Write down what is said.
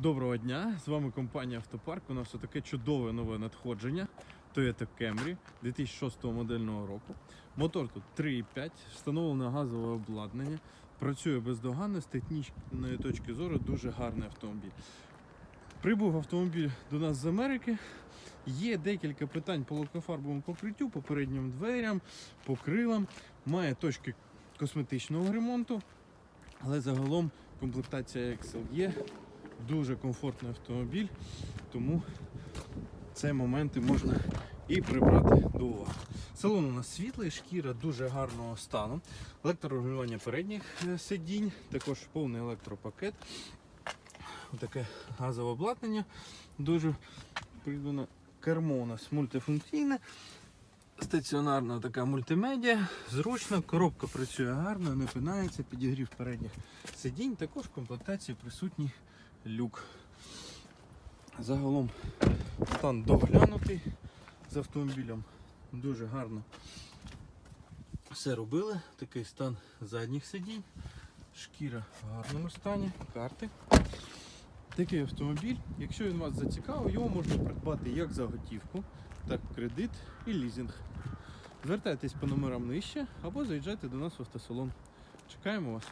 Доброго дня! З вами компанія Автопарк. У нас таке чудове нове надходження. Toyota Camry 2006 модельного року. Мотор тут 3,5, встановлене газове обладнання. Працює бездоганно з технічної точки зору дуже гарний автомобіль. Прибув автомобіль до нас з Америки. Є декілька питань по лакофарбовому покриттю, по переднім дверям, по крилам. Має точки косметичного ремонту, але загалом комплектація Excel є. Дуже комфортний автомобіль, тому ці моменти можна і прибрати до уваги. Салон у нас світлий, шкіра дуже гарного стану. Електрорегулювання передніх е, сидінь, також повний електропакет. Таке газове обладнання. Дуже придбано. Кермо у нас мультифункційне. Стаціонарна така мультимедіа, зручно, коробка працює гарно, не пинається, підігрів передніх сидінь. Також в комплектації присутній люк. Загалом стан доглянутий з автомобілем. Дуже гарно все робили. Такий стан задніх сидінь. Шкіра в гарному стані, карти. Такий автомобіль, якщо він вас зацікавив, його можна придбати як за готівку, так в кредит і лізинг. Звертайтесь по номерам нижче або заїжджайте до нас в автосалон. Чекаємо вас.